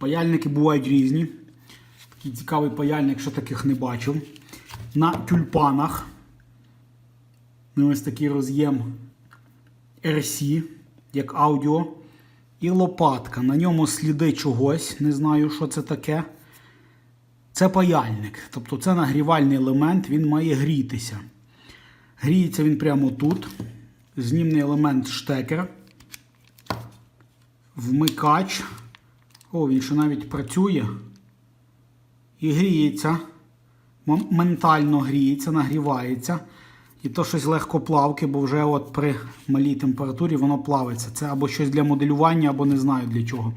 Паяльники бувають різні. Такий цікавий паяльник, що таких не бачив. На тюльпанах. Ось такий роз'єм RC, як аудіо. І лопатка. На ньому сліди чогось. Не знаю, що це таке. Це паяльник. Тобто це нагрівальний елемент, він має грітися. Гріється він прямо тут. Знімний елемент штекер. Вмикач. О, він ще навіть працює. І гріється. Моментально гріється, нагрівається. І то щось легко плавки, бо вже от при малій температурі воно плавиться. Це або щось для моделювання, або не знаю для чого.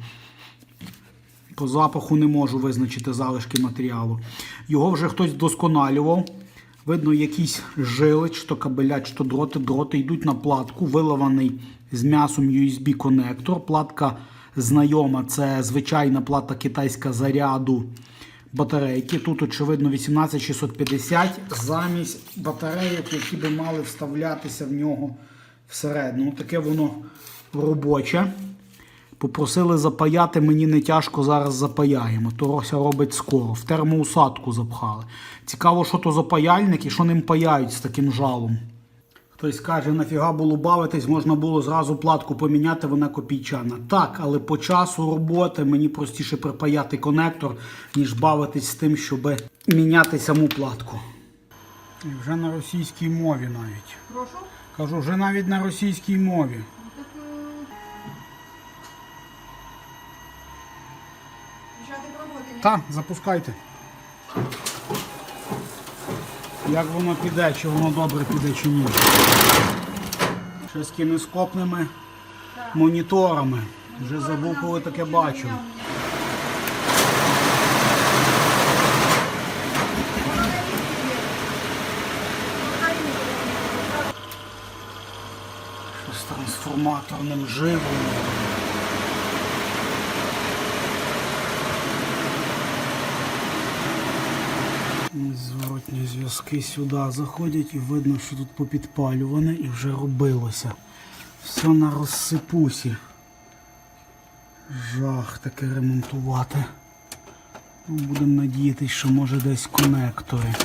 По запаху не можу визначити залишки матеріалу. Його вже хтось вдосконалював. Видно, якісь жили, чи то кабеля, чи то дроти. Дроти йдуть на платку, виливаний з м'ясом USB-конектор. Платка знайома, це звичайна плата китайська заряду батарейки. Тут, очевидно, 18650 замість батарейок, які би мали вставлятися в нього всередину. Таке воно робоче. Попросили запаяти, мені не тяжко зараз запаяємо. Торося робить скоро. В термоусадку запхали. Цікаво, що то за паяльник і що ним паяють з таким жалом. Хтось каже, нафіга було бавитись, можна було зразу платку поміняти, вона копійчана. Так, але по часу роботи мені простіше припаяти конектор, ніж бавитись з тим, щоб міняти саму платку. І вже на російській мові навіть. Прошу. Кажу, вже навіть на російській мові. Ні? Так, запускайте. Як воно піде, чи воно добре піде, чи ні. Ще з кінескопними моніторами. Вже забув, коли таке бачив. Що з трансформаторним живленням. Зв'язки сюди заходять і видно, що тут попідпалюване і вже робилося. Все на розсипусі. Жах таке ремонтувати. Ну, Будемо надіятися, що може десь конектори.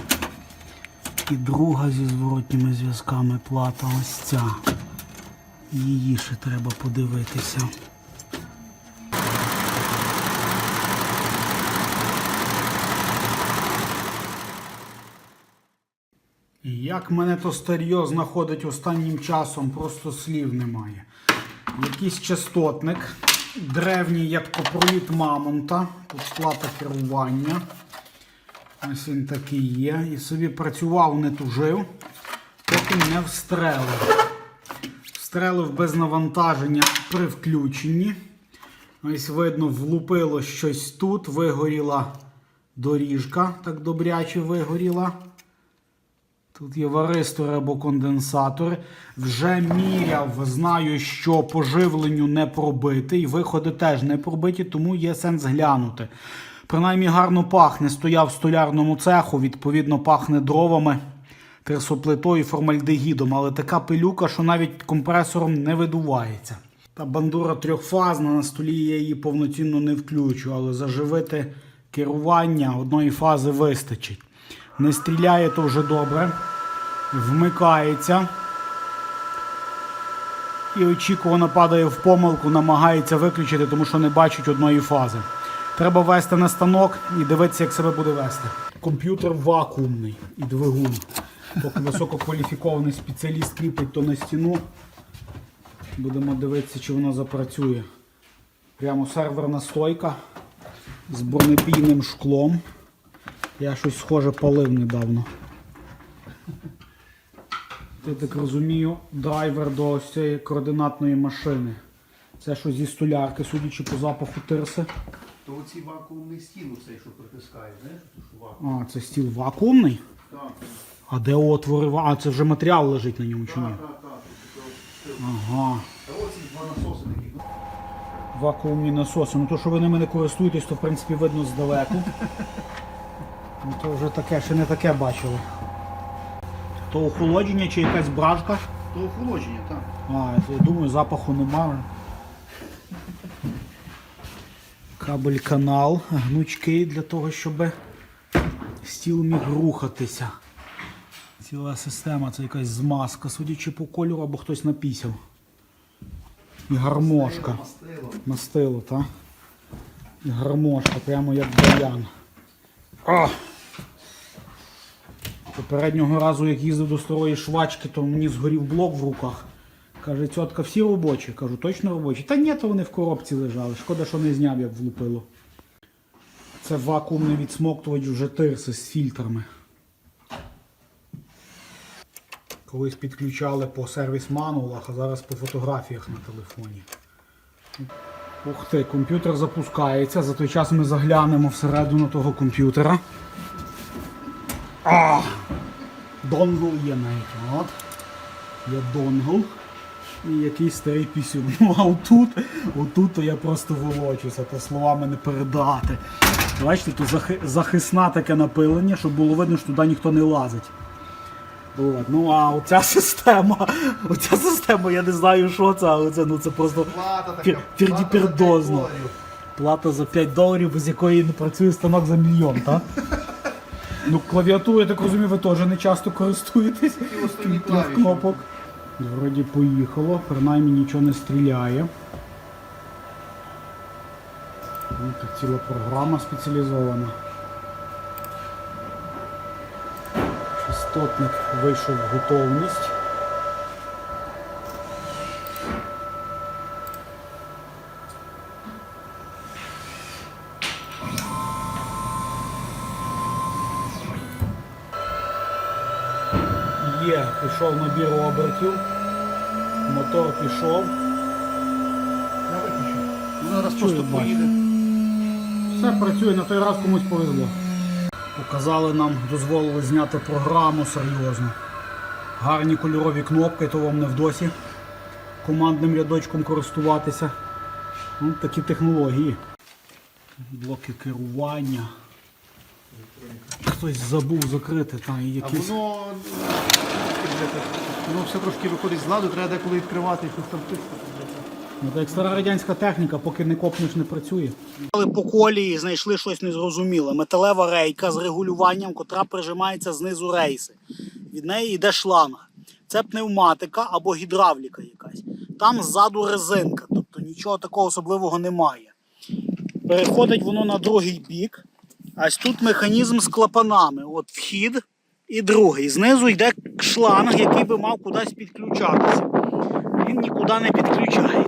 І друга зі зворотніми зв'язками плата ось ця. Її ще треба подивитися. Як мене то старьо знаходить останнім часом, просто слів немає. Якийсь частотник, древній, як копровід мамонта, тут плата керування. Ось він такий є. І собі працював, не тужив, поки не встрелив. Встрелив без навантаження при включенні. Ось видно, влупило щось тут, вигоріла доріжка, так добряче вигоріла. Тут є варистори або конденсатори. Вже міряв, знаю, що по живленню не пробитий, виходи теж не пробиті, тому є сенс глянути. Принаймні гарно пахне. Стояв в столярному цеху, відповідно, пахне дровами, трисоплитою, формальдегідом, але така пилюка, що навіть компресором не видувається. Та бандура трьохфазна, на столі я її повноцінно не включу, але заживити керування одної фази вистачить. Не стріляє то вже добре. Вмикається. І очікувано падає в помилку, намагається виключити, тому що не бачить одної фази. Треба вести на станок і дивитися, як себе буде вести. Комп'ютер вакуумний і двигун. Поки висококваліфікований спеціаліст кріпить то на стіну. Будемо дивитися, чи воно запрацює. Прямо серверна стойка з бронепійним шклом. Я щось схоже палив недавно. Я так розумію, драйвер до ось цієї координатної машини. Це що зі столярки, судячи по запаху тирси. То оці вакуумний стіл, цей, що притискає, знаєш, що вакуум. А, це стіл вакуумний? Так, А де отвори? А, це вже матеріал лежить на ньому чи ні? так, так, так. Ага. Та оці два насоси такі. ну, Вакуумні насоси. Ну то, що ви ними не користуєтесь, то в принципі видно здалеку. Ну то вже таке, ще не таке бачили. То охолодження чи якась бражка? То охолодження, так. А, я думаю, запаху немає. Кабель канал, гнучкий для того, щоб стіл міг рухатися. Ціла система, це якась змазка, судячи по кольору, або хтось напісяв. І гармошка. Мастило. Мастило, так? І гармошка, прямо як баян. А! Попереднього разу, як їздив до старої швачки, то мені згорів блок в руках. Каже, цьотка, всі робочі. Кажу, точно робочі? Та ні, то вони в коробці лежали. Шкода, що не зняв, як влупило. Це вакуумний відсмоктувач вже тирси з фільтрами. Колись підключали по сервіс-мануалах, а зараз по фотографіях на телефоні. Ух ти, комп'ютер запускається. За той час ми заглянемо всередину того комп'ютера. А! Донгл є навіть. От. Є донгл. І якийсь старий пісюн. Ну а отут, отут то я просто волочуся, то словами не передати. Бачите, тут захи- захисна таке напилення, щоб було видно, що туди ніхто не лазить. От. Ну а оця система, оця система, я не знаю, що це, але це, ну, це просто. Пір- плата за пірдіпірдозно. Плата за 5 доларів, без якої не працює станок за мільйон, так? Ну, клавіатуру, я так розумію, ви теж не часто користуєтесь. Клавіші. кнопок. Вроді поїхало, принаймні нічого не стріляє. Ну, ціла програма спеціалізована. Частотник вийшов в готовність. Є, пішов набір обертів. Мотор пішов. Я виключу. Зараз Чую, просто поїде. Все працює, на той раз комусь повезло. Показали нам, дозволили зняти програму серйозно. Гарні кольорові кнопки, то вам не вдосі командним рядочком користуватися. Ну, такі технології. Блоки керування. Хтось забув закрити там і А воно, воно все трошки виходить з ладу, треба деколи відкривати щось там тиснути. Ну, так як стара радянська техніка, поки не копнеш, не працює. Але по колії знайшли щось незрозуміле. Металева рейка з регулюванням, котра прижимається знизу рейси. Від неї йде шланг. Це пневматика або гідравліка якась. Там ззаду резинка, тобто нічого такого особливого немає. Переходить воно на другий бік. Ось тут механізм з клапанами. От вхід і другий. Знизу йде шланг, який би мав кудись підключатися він нікуди не підключається.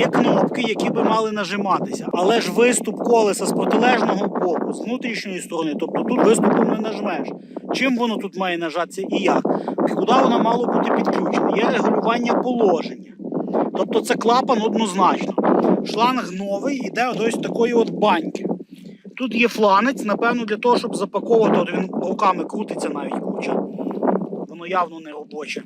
Є кнопки, які би мали нажиматися, але ж виступ колеса з протилежного боку, з внутрішньої сторони, тобто тут виступом не нажмеш. Чим воно тут має нажатися і як? Куди воно мало бути підключене? Є регулювання положення. Тобто це клапан однозначно. Шланг новий йде ось такої от баньки. Тут є фланець, напевно, для того, щоб запаковувати, от він руками крутиться навіть куча. Воно явно не робоче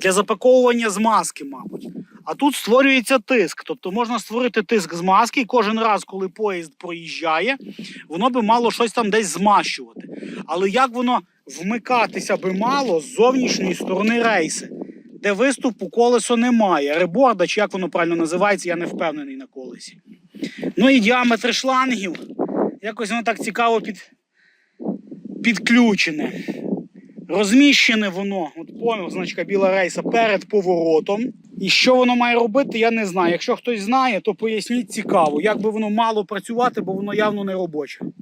для запаковування змазки, мабуть. А тут створюється тиск. Тобто можна створити тиск змазки, і кожен раз, коли поїзд проїжджає, воно би мало щось там десь змащувати. Але як воно вмикатися би мало з зовнішньої сторони рейси, де виступу колесо немає. Реборда, чи як воно правильно називається, я не впевнений на колесі. Ну і діаметри шлангів. Якось воно так цікаво під... підключене. Розміщене воно, от понял, значка біла рейса перед поворотом. І що воно має робити, я не знаю. Якщо хтось знає, то поясніть цікаво, як би воно мало працювати, бо воно явно не робоче.